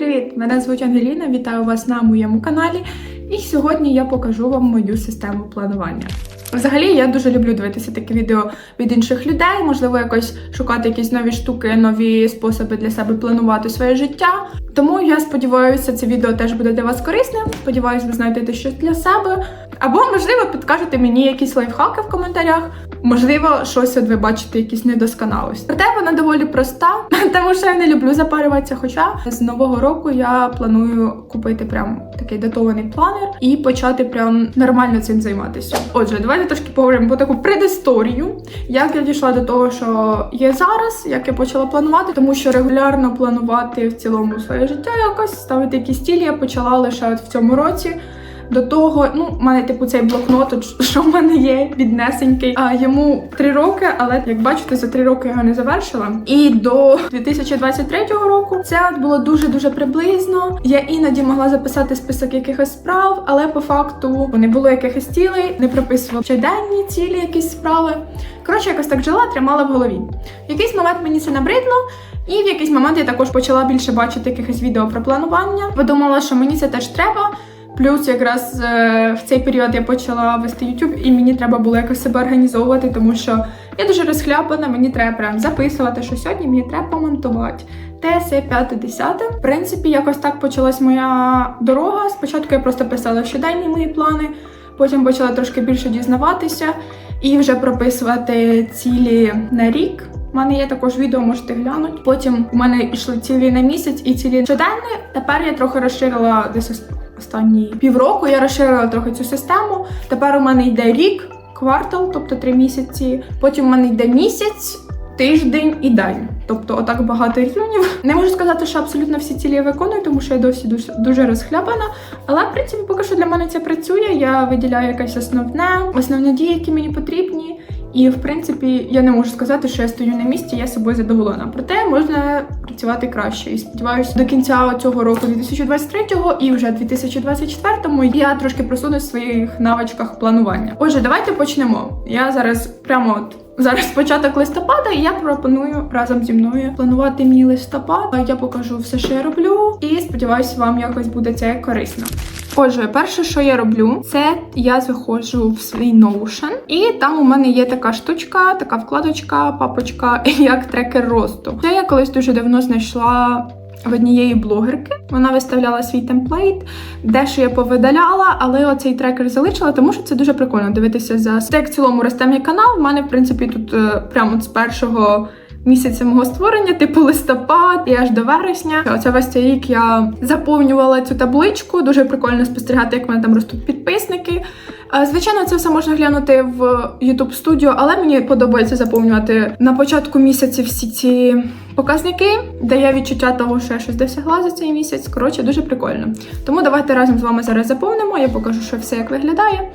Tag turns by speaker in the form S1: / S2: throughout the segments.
S1: привіт! Мене звуть Ангеліна, вітаю вас на моєму каналі. І сьогодні я покажу вам мою систему планування. Взагалі, я дуже люблю дивитися такі відео від інших людей, можливо, якось шукати якісь нові штуки, нові способи для себе планувати своє життя. Тому я сподіваюся, це відео теж буде для вас корисним. Сподіваюся, ви знайдете щось для себе. Або, можливо, підкажете мені якісь лайфхаки в коментарях. Можливо, щось от ви бачите, якісь недосконалості. Проте вона доволі проста, тому що я не люблю запарюватися. Хоча з нового року я планую купити прям такий датований планер і почати прям нормально цим займатися. Отже, давайте трошки поговоримо про таку предісторію, як я дійшла до того, що є зараз, як я почала планувати, тому що регулярно планувати в цілому своє життя якось ставити якісь цілі я почала лише от в цьому році. До того, ну, в мене типу цей блокнот, що в мене є віднесенький. А йому три роки, але як бачите, за три роки я його не завершила. І до 2023 року це було дуже дуже приблизно. Я іноді могла записати список якихось справ, але по факту не було якихось цілей, не прописувала щоденні цілі, якісь справи. Коротше, якось так жила, тримала в голові. В якийсь момент мені це набридло. І в якийсь момент я також почала більше бачити якихось відео про планування. Подумала, що мені це теж треба. Плюс якраз е, в цей період я почала вести YouTube, і мені треба було якось себе організовувати, тому що я дуже розхляпана, мені треба прям записувати, що сьогодні мені треба помонтувати. Те, се, п'яте, десяте. В принципі, якось так почалась моя дорога. Спочатку я просто писала щоденні мої плани, потім почала трошки більше дізнаватися і вже прописувати цілі на рік. У мене є також відео, можете глянути. Потім у мене йшли цілі на місяць і цілі щоденні. Тепер я трохи розширила десь останні півроку. Я розширила трохи цю систему. Тепер у мене йде рік, квартал, тобто три місяці. Потім у мене йде місяць. Тиждень і день, тобто отак багато рівнів. Не можу сказати, що абсолютно всі цілі я виконую, тому що я досі дуже, дуже розхлябана. Але в принципі, поки що для мене це працює. Я виділяю якесь основне, основні дії, які мені потрібні. І в принципі, я не можу сказати, що я стою на місці, я собою задоволена. Проте можна працювати краще. І сподіваюся, до кінця цього року, 2023-го і вже 2024-му я трошки просунусь в своїх навичках планування. Отже, давайте почнемо. Я зараз прямо от. Зараз початок листопада, і я пропоную разом зі мною планувати мій листопад. Я покажу все, що я роблю, і сподіваюся, вам якось буде це корисно. Отже, перше, що я роблю, це я заходжу в свій Notion, і там у мене є така штучка, така вкладочка, папочка, як трекер росту. Це я колись дуже давно знайшла. В однієї блогерки вона виставляла свій темплейт, дещо я повидаляла, але оцей трекер залишила, тому що це дуже прикольно дивитися за як в цілому росте мій канал. У мене, в принципі, тут е, прямо з першого місяця мого створення, типу листопад і аж до вересня. Оце весь цей рік я заповнювала цю табличку. Дуже прикольно спостерігати, як в мене там ростуть підписники. Звичайно, це все можна глянути в YouTube Studio, але мені подобається заповнювати на початку місяці всі ці показники, де я відчуття того, що я щось досягла за цей місяць. Коротше, дуже прикольно. Тому давайте разом з вами зараз заповнимо. Я покажу, що все як виглядає.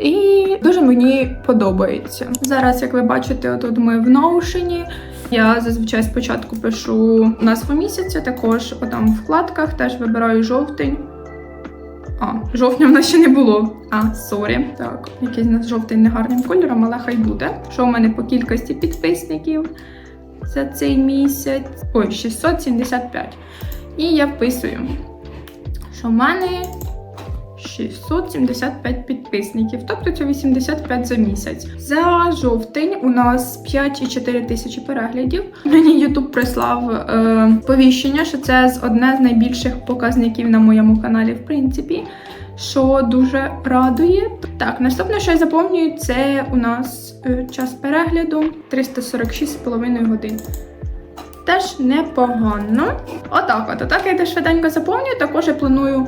S1: І дуже мені подобається. Зараз, як ви бачите, отут ми в Notion. Я зазвичай спочатку пишу назву місяця, також отам в вкладках теж вибираю жовтень. А, жовтня в нас ще не було. А, сорі. Так, якийсь нас жовтий негарним кольором, але хай буде. Що в мене по кількості підписників за цей місяць? Ой, 675. І я вписую, що в мене 675 підписників, тобто це 85 за місяць. За жовтень у нас 5,4 тисячі переглядів. Мені YouTube прислав е, повіщення, що це одне з найбільших показників на моєму каналі, в принципі, що дуже радує. Так, наступне, що я заповнюю, це у нас е, час перегляду 346,5 годин. Теж непогано. Отак, от, отак я теж швиденько заповнюю. Також я планую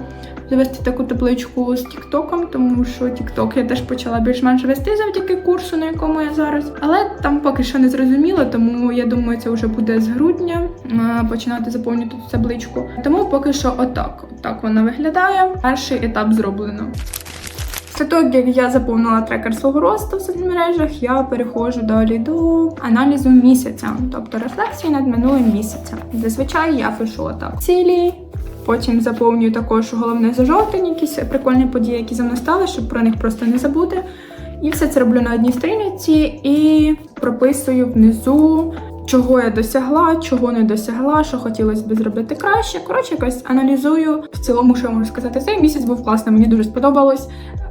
S1: завести таку табличку з Тіктоком, тому що Тікток я теж почала більш-менш вести завдяки курсу, на якому я зараз. Але там поки що не зрозуміло, тому я думаю, це вже буде з грудня починати заповнювати цю табличку. Тому поки що отак. Отак вона виглядає. Перший етап зроблено. Після того, як я заповнила трекер свого росту в соцмережах, я переходжу далі до аналізу місяця, тобто рефлексії над минулим місяцем. Зазвичай я пишу отак цілі. Потім заповнюю також головне за жовтень, якісь прикольні події, які за мною стали, щоб про них просто не забути. І все це роблю на одній сторінці і прописую внизу чого я досягла, чого не досягла, що хотілося б зробити краще. Коротше, якось аналізую. В цілому, що я можу сказати, цей місяць був класний, мені дуже сподобалось.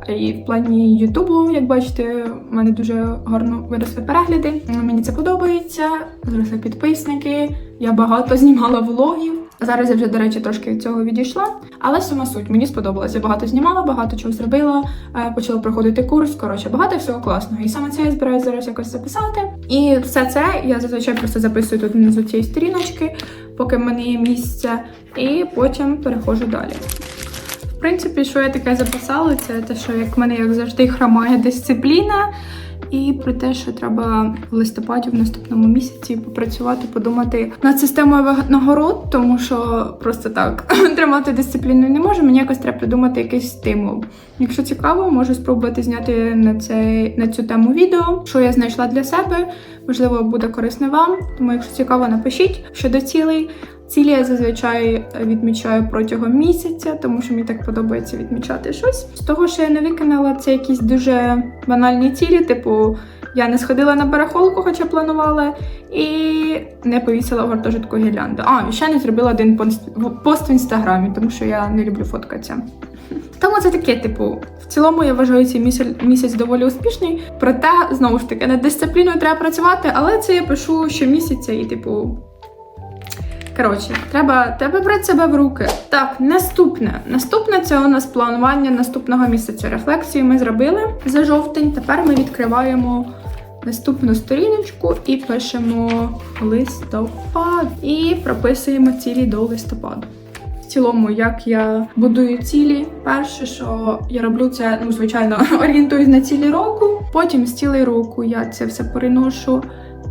S1: І в плані Ютубу, як бачите, в мене дуже гарно виросли перегляди. Мені це подобається. Зросли підписники. Я багато знімала влогів. Зараз я вже, до речі, трошки від цього відійшла. Але сама суть мені сподобалося. Я багато знімала, багато чого зробила. е, Почала проходити курс. Коротше, багато всього класного. І саме це я збираюся зараз якось записати. І все це я зазвичай просто записую тут внизу цієї сторіночки, поки в мене є місце, і потім переходжу далі. В принципі, що я таке записала, це те, що як в мене як завжди хромає дисципліна. І про те, що треба в листопаді в наступному місяці попрацювати, подумати над системою нагород, тому що просто так тримати дисципліну не можу. Мені якось треба придумати якийсь стимул. Якщо цікаво, можу спробувати зняти на цей на цю тему відео, що я знайшла для себе. Можливо, буде корисне вам. Тому, якщо цікаво, напишіть щодо цілей. Цілі я зазвичай відмічаю протягом місяця, тому що мені так подобається відмічати щось. З того, що я не виконала, це якісь дуже банальні цілі, типу я не сходила на барахолку, хоча планувала, і не повісила в гуртожитку гірлянду. А, і ще не зробила один пост пост в інстаграмі, тому що я не люблю фоткатися. Тому це таке, типу, в цілому я вважаю цей місяць, місяць доволі успішний. Проте, знову ж таки, над дисципліною треба працювати, але це я пишу щомісяця і, типу, Коротше, треба, треба брати себе в руки. Так, наступне. Наступне це у нас планування наступного місяця. Рефлексію ми зробили за жовтень. Тепер ми відкриваємо наступну сторіночку і пишемо листопад і прописуємо цілі до листопаду. В цілому, як я будую цілі, перше, що я роблю, це ну звичайно орієнтуюсь на цілі року. Потім з цілей року я це все переношу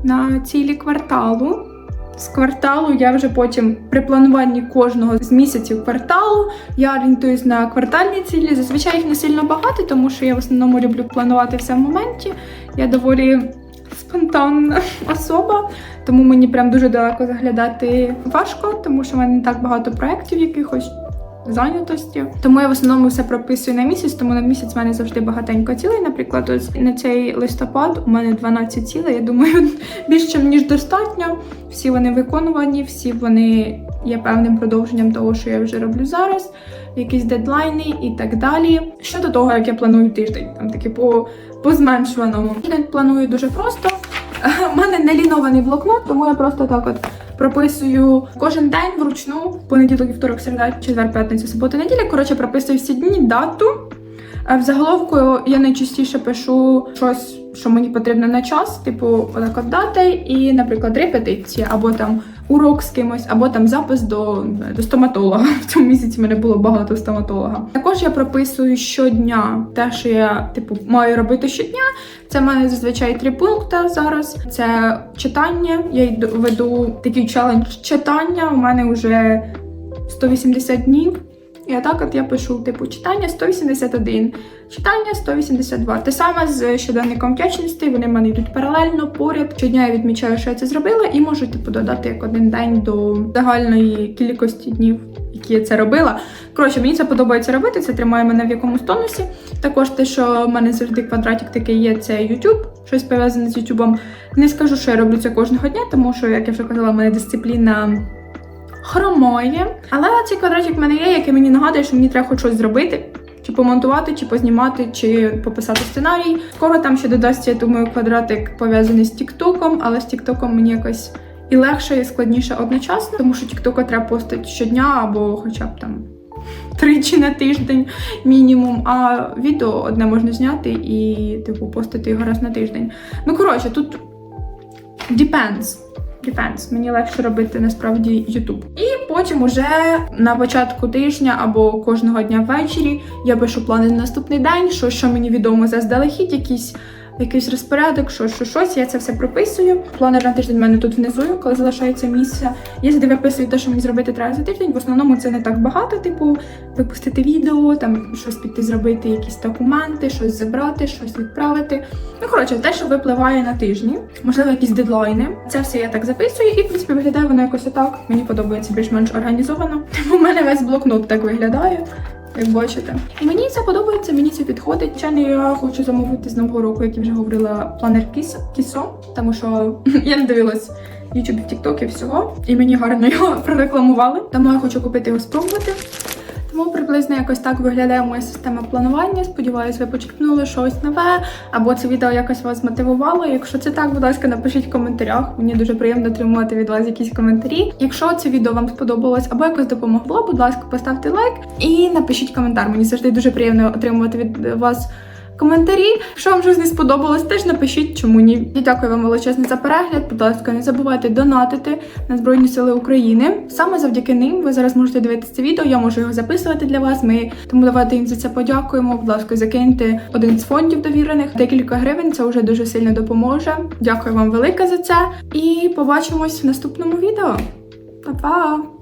S1: на цілі кварталу. З кварталу я вже потім при плануванні кожного з місяців кварталу я орієнтуюсь на квартальні цілі. Зазвичай їх не сильно багато, тому що я в основному люблю планувати все в моменті. Я доволі спонтанна особа, тому мені прям дуже далеко заглядати важко, тому що в мене не так багато проєктів якихось. Зайнятості, тому я в основному все прописую на місяць, тому на місяць в мене завжди багатенько цілей. Наприклад, ось на цей листопад у мене 12 цілей. Я думаю, більше ніж достатньо. Всі вони виконувані, всі вони є певним продовженням того, що я вже роблю зараз, якісь дедлайни і так далі. Щодо того, як я планую тиждень, там таки по, по зменшуваному. Тиждень планую дуже просто. У мене не лінований блокнот, тому я просто так от прописую кожен день вручну, понеділок, вівторок, середа, четвер, п'ятниця, субота, неділя. Коротше, прописую всі дні, дату. В заголовку я найчастіше пишу щось, що мені потрібно на час, типу отак от дати, і, наприклад, репетиція, або там урок з кимось, або там запис до, до стоматолога. В цьому місяці в мене було багато стоматолога. Також я прописую щодня те, що я типу маю робити щодня. Це мене зазвичай три пункти зараз. Це читання. Я веду такий челендж читання. У мене вже 180 днів. І отак от я пишу, типу, читання 181, читання 182. Те саме з щоденником вдячності, вони в мене йдуть паралельно, поряд. Щодня я відмічаю, що я це зробила, і можу типу додати як один день до загальної кількості днів, які я це робила. Коротше, мені це подобається робити, це тримає мене в якомусь тонусі. Також те, що в мене завжди квадратик такий є, це YouTube, щось пов'язане з YouTube. Не скажу, що я роблю це кожного дня, тому що, як я вже казала, в мене дисципліна хромає. Але цей квадратик в мене є, який мені нагадує, що мені треба щось зробити. Чи помонтувати, чи познімати, чи пописати сценарій. Скоро там ще додасться, я думаю, квадратик пов'язаний з Тіктоком, але з Тіктоком мені якось і легше, і складніше одночасно, тому що Тіктока треба постити щодня або хоча б там тричі на тиждень мінімум. А відео одне можна зняти і, типу, постити його раз на тиждень. Ну, коротше, тут depends. Depends. Мені легше робити насправді YouTube. І потім уже на початку тижня або кожного дня ввечері я пишу плани на наступний день, що, що мені відомо заздалегідь, якісь. Якийсь розпорядок, що, що щось, я це все прописую. Планер на тиждень в мене тут внизу, коли залишається місце. Я завжди виписую те, що мені зробити треба за тиждень. В основному це не так багато, типу, випустити відео, там щось піти зробити, якісь документи, щось забрати, щось відправити. Ну, коротше, те, що випливає на тижні, можливо, якісь дедлайни. Це все я так записую, і в принципі виглядає воно якось отак. Мені подобається більш-менш організовано. Тому в мене весь блокнот так виглядає. Як бачите, мені це подобається, мені це підходить. Звичайно, я хочу замовити з нового року, як я вже говорила, планер кісо, тому що я не дивилась TikTok і всього. І мені гарно його прорекламували. Тому я хочу купити його спробувати. Тому приблизно якось так виглядає моя система планування. Сподіваюсь, ви почерпнули щось нове, або це відео якось вас мотивувало. Якщо це так, будь ласка, напишіть в коментарях. Мені дуже приємно отримувати від вас якісь коментарі. Якщо це відео вам сподобалось або якось допомогло, будь ласка, поставте лайк і напишіть коментар. Мені завжди дуже приємно отримувати від вас. Коментарі, якщо вам щось не сподобалось, теж напишіть, чому ні. Я дякую вам величезне за перегляд. Будь ласка, не забувайте донатити на Збройні Сили України. Саме завдяки ним ви зараз можете дивитися це відео. Я можу його записувати для вас. Ми тому давайте їм за це подякуємо. Будь ласка, закиньте один з фондів довірених. Декілька гривень це вже дуже сильно допоможе. Дякую вам велике за це. І побачимось в наступному відео. Па-па!